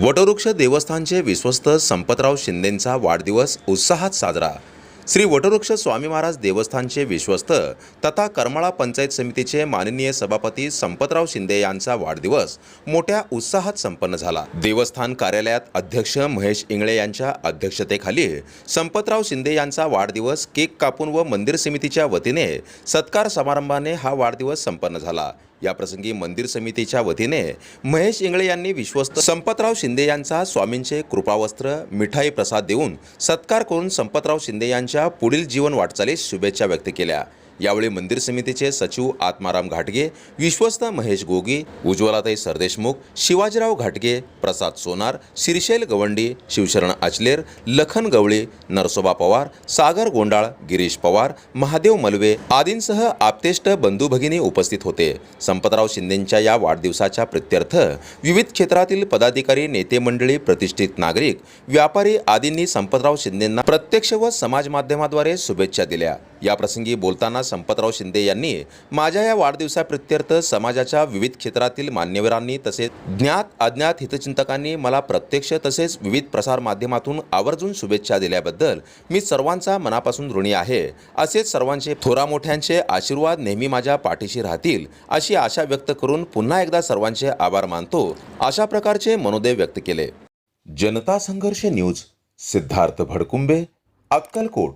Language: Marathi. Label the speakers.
Speaker 1: वटवृक्ष देवस्थानचे विश्वस्त संपतराव शिंदेंचा वाढदिवस उत्साहात साजरा. श्री वटवृक्ष स्वामी महाराज देवस्थानचे विश्वस्त तथा करमाळा पंचायत समितीचे माननीय सभापती संपतराव शिंदे यांचा वाढदिवस मोठ्या उत्साहात संपन्न झाला. देवस्थान कार्यालयात अध्यक्ष महेश इंगळे यांच्या अध्यक्षतेखाली संपतराव शिंदे यांचा वाढदिवस केक कापून व मंदिर समितीच्या वतीने सत्कार समारंभाने हा वाढदिवस संपन्न झाला. याप्रसंगी मंदिर समितीच्या वतीने महेश इंगळे यांनी विश्वस्त संपतराव शिंदे यांचा स्वामींचे कृपावस्त्र मिठाई प्रसाद देऊन सत्कार करून संपतराव शिंदे यांच्या पुढील जीवन वाटचालीस शुभेच्छा व्यक्त केल्या. यावेळी मंदिर समितीचे सचिव आत्माराम घाटगे विश्वस्त महेश गोगी उज्ज्वलाताई सरदेशमुख शिवाजीराव घाटगे प्रसाद सोनार शिरशैल गवंडी शिवशरण अचलेर लखन गवळे नरसोबा पवार सागर गोंडाळ गिरीश पवार महादेव मलवे आदींसह आप्तेष्ट बंधू भगिनी उपस्थित होते. संपतराव शिंदेंच्या या वाढदिवसाच्या प्रित्यर्थ विविध क्षेत्रातील पदाधिकारी नेते मंडळी प्रतिष्ठित नागरिक व्यापारी आदींनी संपतराव शिंदेंना प्रत्यक्ष व समाज माध्यमाद्वारे शुभेच्छा दिल्या. याप्रसंगी बोलताना संपतराव शिंदे यांनी माझ्या या वाढदिवसाप्रित्यर्थ समाजाच्या विविध क्षेत्रातील मान्यवरांनी तसेच ज्ञात अज्ञात हितचिंतकांनी मला प्रत्यक्ष तसेच विविध प्रसार माध्यमातून आवर्जून शुभेच्छा दिल्याबद्दल मी सर्वांचा मनापासून ऋणी आहे. असेच सर्वांचे थोरा मोठ्यांचे आशीर्वाद नेहमी माझ्या पाठीशी राहतील अशी आशा व्यक्त करून पुन्हा एकदा सर्वांचे आभार मानतो. अशा प्रकारचे मनोदय व्यक्त केले. जनता संघर्ष न्यूज सिद्धार्थ भडकुंबे अक्कलकोट.